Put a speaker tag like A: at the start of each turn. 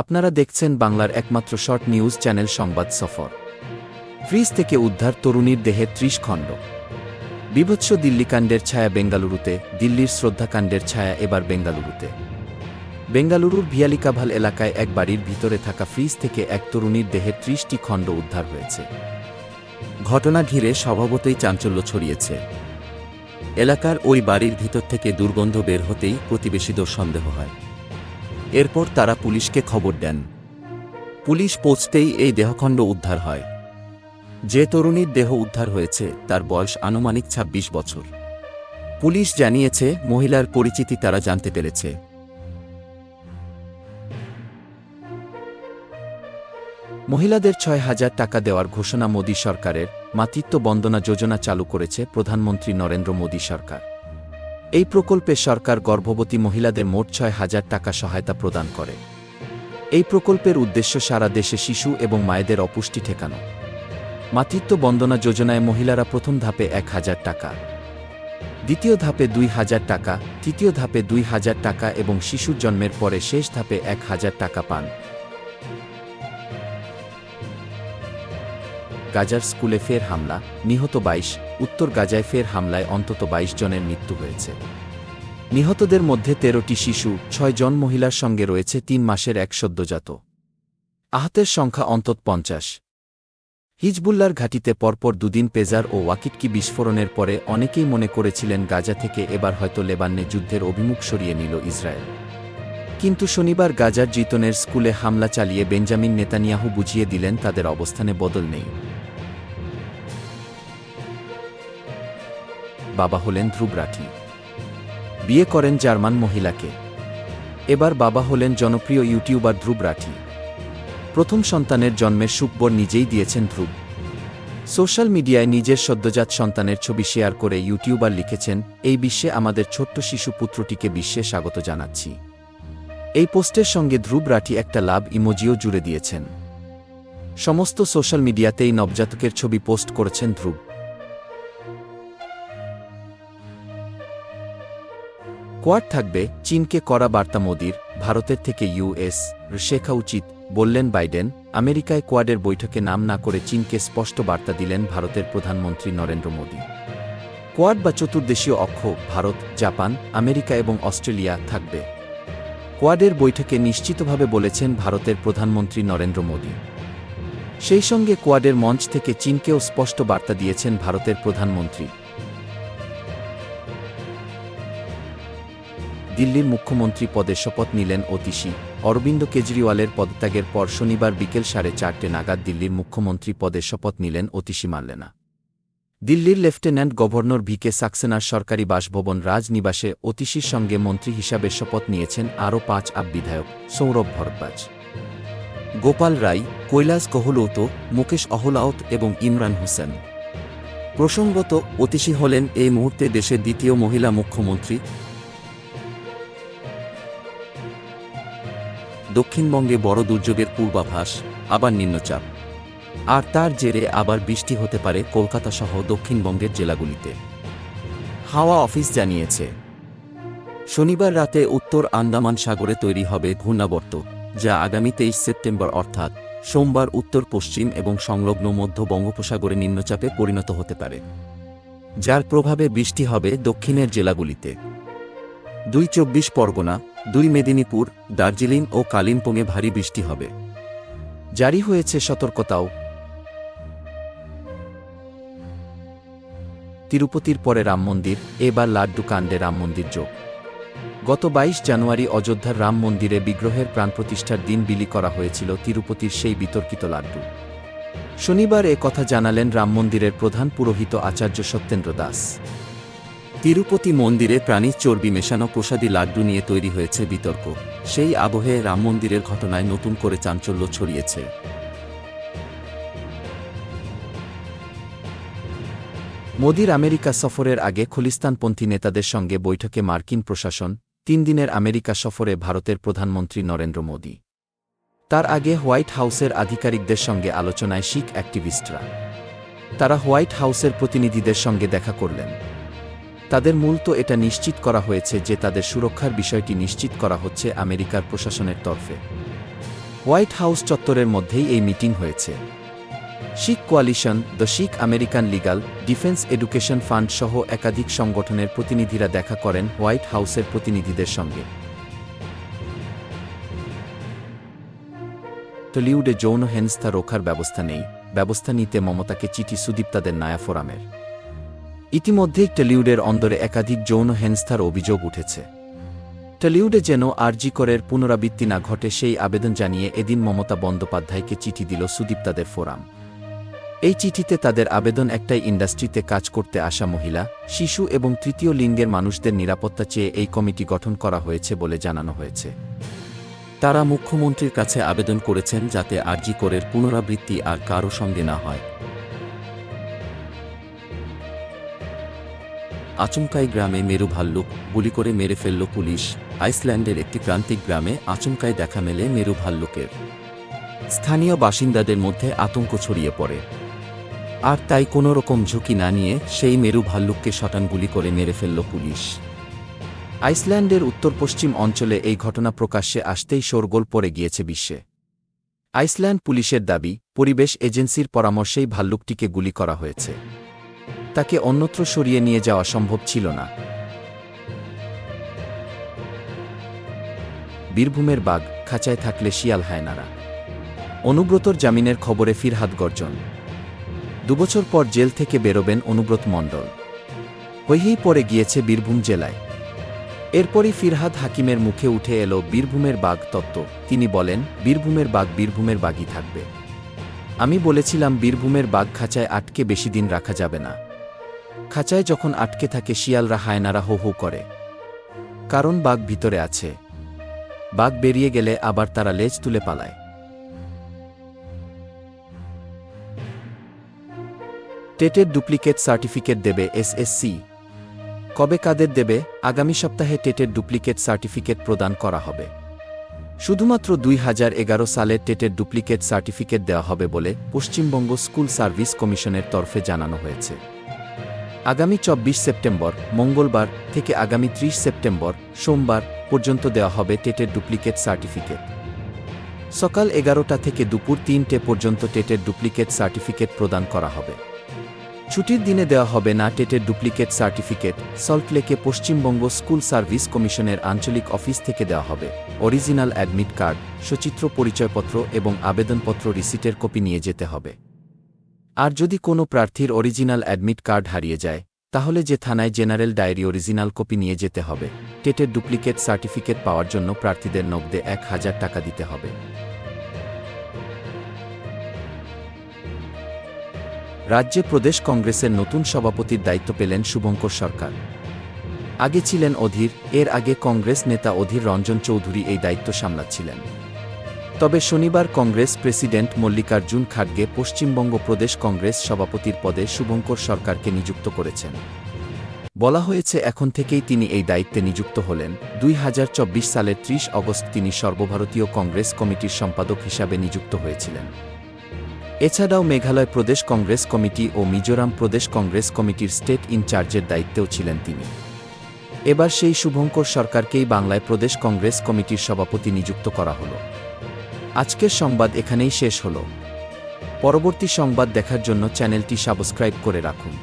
A: আপনারা দেখছেন বাংলার একমাত্র শর্ট নিউজ চ্যানেল সংবাদ সফর। ফ্রিজ থেকে উদ্ধার তরুণীর দেহে ত্রিশ খণ্ড। বিভৎস দিল্লিকাণ্ডের ছায়া বেঙ্গালুরুতে, দিল্লির শ্রদ্ধাকাণ্ডের ছায়া এবার বেঙ্গালুরুতে। বেঙ্গালুরুর ভিয়ালিকাভাল এলাকায় এক বাড়ির ভিতরে থাকা ফ্রিজ থেকে এক তরুণীর দেহে ত্রিশটি খণ্ড উদ্ধার হয়েছে। ঘটনা ঘিরে স্বভাবতই চাঞ্চল্য ছড়িয়েছে। এলাকার ওই বাড়ির ভিতর থেকে দুর্গন্ধ বের হতেই প্রতিবেশীদের সন্দেহ হয়। এরপর তারা পুলিশকে খবর দেন। পুলিশ পৌঁছতেই এই দেহখণ্ড উদ্ধার হয়। যে তরুণীর দেহ উদ্ধার হয়েছে, তার বয়স আনুমানিক ২৬ বছর। পুলিশ জানিয়েছে, মহিলার পরিচিতি তারা জানতে পেরেছে। মহিলাদের ছয় হাজার টাকা দেওয়ার ঘোষণা মোদী সরকারের মাতৃত্ব বন্দনা যোজনা চালু করেছে প্রধানমন্ত্রী নরেন্দ্র মোদী সরকার। এই প্রকল্পে সরকার গর্ভবতী মহিলাদের মোট ছয় হাজার টাকা সহায়তা প্রদান করে। এই প্রকল্পের উদ্দেশ্য সারা দেশে শিশু এবং মায়েদের অপুষ্টি ঠেকানো। মাতৃত্ব বন্দনা যোজনায় মহিলারা প্রথম ধাপে এক হাজার টাকা, দ্বিতীয় ধাপে দুই হাজার টাকা, তৃতীয় ধাপে দুই হাজার টাকা এবং শিশুর জন্মের পরে শেষ ধাপে এক হাজার টাকা পান। গাজার স্কুলে ফের হামলা, নিহত বাইশ উত্তর গাজায় ফের হামলায় অন্তত বাইশ জনের মৃত্যু হয়েছে। নিহতদের মধ্যে তেরোটি শিশু, ছয় জন মহিলার সঙ্গে রয়েছে, তিন মাসের এক সদ্যজাত। আহতের সংখ্যা অন্তত পঞ্চাশ। হিজবুল্লার ঘাটিতে পরপর দুদিন পেজার ও ওয়াকিটকি বিস্ফোরণের পরে অনেকেই মনে করেছিলেন গাজা থেকে এবার হয়তো লেবান্নে যুদ্ধের অভিমুখ সরিয়ে নিল ইসরায়েল। কিন্তু শনিবার গাজার জিতনের স্কুলে হামলা চালিয়ে বেঞ্জামিন নেতানিয়াহু বুঝিয়ে দিলেন তাদের অবস্থানে বদল নেই। বাবা হলেন ধ্রুব রাঠি বিয়ে করেন জার্মান মহিলাকে। এবার বাবা হলেন জনপ্রিয় ইউটিউবার ধ্রুব রাঠি প্রথম সন্তানের জন্মের সুখবর নিজেই দিয়েছেন ধ্রুব। সোশ্যাল মিডিয়ায় নিজের সদ্যজাত সন্তানের ছবি শেয়ার করে ইউটিউবার লিখেছেন, এই বিশ্বে আমাদের ছোট্ট শিশু পুত্রটিকে বিশ্বে স্বাগত জানাচ্ছি। এই পোস্টের সঙ্গে ধ্রুব রাঠি একটা লাভ ইমোজিও জুড়ে দিয়েছেন। সমস্ত সোশ্যাল মিডিয়াতেই নবজাতকের ছবি পোস্ট করেছেন ধ্রুব। কোয়াড থাকবে চীনকে করা বার্তা মোদির, ভারতের থেকে ইউএস শেখা উচিত, বললেন বাইডেন, আমেরিকায় কোয়াডের বৈঠকে নাম না করে চীনকে স্পষ্ট বার্তা দিলেন ভারতের প্রধানমন্ত্রী নরেন্দ্র মোদী। কোয়াড বা চতুর্দেশীয় অক্ষ, ভারত, জাপান, আমেরিকা এবং অস্ট্রেলিয়া থাকবে। কোয়াডের বৈঠকে নিশ্চিতভাবে বলেছেন ভারতের প্রধানমন্ত্রী নরেন্দ্র মোদী। সেই সঙ্গে কোয়াডের মঞ্চ থেকে চীনকেও স্পষ্ট বার্তা দিয়েছেন ভারতের প্রধানমন্ত্রী। দিল্লির মুখ্যমন্ত্রী পদে শপথ নিলেন অতিশী। অরবিন্দ কেজরিওয়ালের পদত্যাগের পর শনিবার বিকেল সাড়ে চারটে নাগাদ দিল্লির মুখ্যমন্ত্রী পদে শপথ নিলেন অতিশী মার্লেনা দিল্লির লেফটেন্যান্ট গভর্নর ভি কে সাক্সেনার সরকারি বাসভবন রাজনিবাসে অতিশীর সঙ্গে মন্ত্রী হিসাবে শপথ নিয়েছেন আরও পাঁচ আপ বিধায়ক সৌরভ ভরদ্বাজ। গোপাল রায়, কৈলাস কহলৌত, মুকেশ অহলাওত এবং ইমরান হোসেন। প্রসঙ্গত, অতিশী হলেন এই মুহূর্তে দেশের দ্বিতীয় মহিলা মুখ্যমন্ত্রী। দক্ষিণবঙ্গে বড় দুর্যোগের পূর্বাভাস, আবার নিম্নচাপ। আর তার জেরে আবার বৃষ্টি হতে পারে কলকাতা সহ দক্ষিণবঙ্গের জেলাগুলিতে। হাওয়া অফিস জানিয়েছে, শনিবার রাতে উত্তর আন্দামান সাগরে তৈরি হবে ঘূর্ণাবর্ত, যা আগামী তেইশ সেপ্টেম্বর অর্থাৎ সোমবার উত্তর, পশ্চিম এবং সংলগ্ন মধ্য বঙ্গোপসাগরে নিম্নচাপে পরিণত হতে পারে, যার প্রভাবে বৃষ্টি হবে দক্ষিণের জেলাগুলিতে। দুই চব্বিশ পরগনা দুই মেদিনীপুর, দার্জিলিং ও কালিম্পংয়ে ভারী বৃষ্টি হবে। জারি হয়েছে সতর্কতাও। তিরুপতির পরে রাম মন্দির, এবার লাড্ডু কাণ্ডে রাম মন্দির যোগ। গত বাইশ জানুয়ারি অযোধ্যার রাম মন্দিরে বিগ্রহের প্রাণ প্রতিষ্ঠার দিন বিলি করা হয়েছিল তিরুপতির সেই বিতর্কিত লাড্ডু। শনিবার এ কথা জানালেন রাম মন্দিরের প্রধান পুরোহিত আচার্য সত্যেন্দ্র দাস। তিরুপতি মন্দিরে প্রাণীর চর্বি মেশানো প্রসাদী লাড্ডু নিয়ে তৈরি হয়েছে বিতর্ক। সেই আবহে রাম মন্দিরের ঘটনায় নতুন করে চাঞ্চল্য ছড়িয়েছে। মোদির আমেরিকা সফরের আগে খলিস্তানপন্থী নেতাদের সঙ্গে বৈঠকে মার্কিন প্রশাসন, তিন দিনের আমেরিকা সফরে ভারতের প্রধানমন্ত্রী নরেন্দ্র মোদী। তার আগে হোয়াইট হাউসের আধিকারিকদের সঙ্গে আলোচনায় শিখ অ্যাক্টিভিস্টরা। তারা হোয়াইট হাউসের প্রতিনিধিদের সঙ্গে দেখা করলেন। তাদের মূলত এটা নিশ্চিত করা হয়েছে যে তাদের সুরক্ষার বিষয়টি নিশ্চিত করা হচ্ছে আমেরিকার প্রশাসনের তরফে। হোয়াইট হাউস চত্বরের মধ্যেই এই মিটিং হয়েছে। Sikh coalition, the Sikh American legal, defence education fund সহ একাধিক সংগঠনের প্রতিনিধিরা দেখা করেন হোয়াইট হাউসের প্রতিনিধিদের সঙ্গে। টলিউডে যৌন হেনস্থা রোখার ব্যবস্থা নেই। ব্যবস্থা নিতে মমতাকে চিঠি সুদীপ্তাদের নায়া ফোরামের। ইতিমধ্যেই টলিউডের অন্দরে একাধিক যৌন হেনস্থার অভিযোগ উঠেছে। টলিউডে যেন আরজি করের পুনরাবৃত্তি না ঘটে সেই আবেদন জানিয়ে এদিন মমতা বন্দ্যোপাধ্যায়কে চিঠি দিল সুদীপ্তাদের ফোরাম। এই চিঠিতে তাদের আবেদন একটাই ইন্ডাস্ট্রিতে কাজ করতে আসা মহিলা, শিশু এবং তৃতীয় লিঙ্গের মানুষদের নিরাপত্তা চেয়ে এই কমিটি গঠন করা হয়েছে বলে জানানো হয়েছে।
B: তারা মুখ্যমন্ত্রীর কাছে আবেদন করেছেন যাতে আরজি করের পুনরাবৃত্তি আর কারও সঙ্গে না হয়। আচমকাই গ্রামে মেরু ভাল্লুক, গুলি করে মেরে ফেলল পুলিশ। আইসল্যান্ডের একটি প্রান্তিক গ্রামে আচমকায় দেখা মেলে মেরু ভাল্লুকের। স্থানীয় বাসিন্দাদের মধ্যে আতঙ্ক ছড়িয়ে পড়ে। আর তাই কোনো রকম ঝুঁকি না নিয়ে সেই মেরু ভাল্লুককে শটান গুলি করে মেরে ফেলল পুলিশ।
A: আইসল্যান্ডের উত্তর পশ্চিম অঞ্চলে এই ঘটনা প্রকাশ্যে আসতেই শোরগোল পড়ে গিয়েছে বিশ্বে। আইসল্যান্ড পুলিশের দাবি, পরিবেশ এজেন্সির পরামর্শেই ভাল্লুকটিকে গুলি করা হয়েছে। তাকে অন্যত্র সরিয়ে নিয়ে যাওয়া সম্ভব ছিল না। বীরভূমের বাঘ খাঁচায় থাকলে শিয়াল হায়নারা অনুব্রতর জামিনের খবরে ফিরহাদ গর্জন। দুবছর পর জেল থেকে বেরোবেন অনুব্রত মণ্ডল। হইহেই পড়ে গিয়েছে বীরভূম জেলায়। এরপরই ফিরহাদ হাকিমের মুখে উঠে এলো বীরভূমের বাঘ তত্ত্ব। তিনি বলেন, বীরভূমের বাঘ বীরভূমের বাঘই থাকবে। আমি বলেছিলাম বীরভূমের বাঘ খাঁচায় আটকে বেশি দিন রাখা যাবে না। খাঁচায় যখন আটকে থাকে, শিয়ালরা হায়নারা হো হো করে। কারণ বাঘ ভিতরে আছে। বাঘ বেরিয়ে গেলে আবার তারা লেজ তুলে পালায়। টেটের ডুপ্লিকেট সার্টিফিকেট দেবে এসএসসি কবে কাদের দেবে, আগামী সপ্তাহে টেটের ডুপ্লিকেট সার্টিফিকেট প্রদান করা হবে। শুধুমাত্র দুই হাজার এগারো সালের টেটের ডুপ্লিকেট সার্টিফিকেট দেওয়া হবে বলে পশ্চিমবঙ্গ স্কুল সার্ভিস কমিশনের তরফে জানানো হয়েছে। আগামী চব্বিশ সেপ্টেম্বর, মঙ্গলবার থেকে আগামী ত্রিশ সেপ্টেম্বর সোমবার পর্যন্ত দেওয়া হবে টেটের ডুপ্লিকেট সার্টিফিকেট। সকাল এগারোটা থেকে দুপুর তিনটে পর্যন্ত টেটের ডুপ্লিকেট সার্টিফিকেট প্রদান করা হবে। ছুটির দিনে দেওয়া হবে না টেটের ডুপ্লিকেট সার্টিফিকেট, সল্টলেকে পশ্চিমবঙ্গ স্কুল সার্ভিস কমিশনের আঞ্চলিক অফিস থেকে দেওয়া হবে। অরিজিনাল অ্যাডমিট কার্ড, সচিত্র পরিচয়পত্র এবং আবেদনপত্র রিসিটের কপি নিয়ে যেতে হবে। আর যদি কোনো প্রার্থীর অরিজিনাল অ্যাডমিট কার্ড হারিয়ে যায়, তাহলে যে থানায় জেনারেল ডায়েরি অরিজিনাল কপি নিয়ে যেতে হবে। টেটের ডুপ্লিকেট সার্টিফিকেট পাওয়ার জন্য প্রার্থীদের নগদে এক হাজার টাকা দিতে হবে। রাজ্যে প্রদেশ কংগ্রেসের নতুন সভাপতির দায়িত্ব পেলেন শুভঙ্কর সরকার। আগে ছিলেন অধীর, এর আগে কংগ্রেস নেতা অধীর রঞ্জন চৌধুরী এই দায়িত্ব সামলাচ্ছিলেন। তবে শনিবার কংগ্রেস প্রেসিডেন্ট মল্লিকার্জুন খাড়গে পশ্চিমবঙ্গ প্রদেশ কংগ্রেস সভাপতির পদে শুভঙ্কর সরকারকে নিযুক্ত করেছেন। বলা হয়েছে, এখন থেকেই তিনি এই দায়িত্বে নিযুক্ত হলেন। দুই হাজার চব্বিশ সালের ত্রিশ অগস্ট তিনি সর্বভারতীয় কংগ্রেস কমিটির সম্পাদক হিসাবে নিযুক্ত হয়েছিলেন। এছাড়াও মেঘালয় প্রদেশ কংগ্রেস কমিটি ও মিজোরাম প্রদেশ কংগ্রেস কমিটির স্টেট ইনচার্জের দায়িত্বেও ছিলেন তিনি। এবার সেই শুভঙ্কর সরকারকেই বাংলায় প্রদেশ কংগ্রেস কমিটির সভাপতি নিযুক্ত করা হল। আজকের সংবাদ এখানেই শেষ হল। পরবর্তী সংবাদ দেখার জন্য চ্যানেলটি সাবস্ক্রাইব করে রাখুন।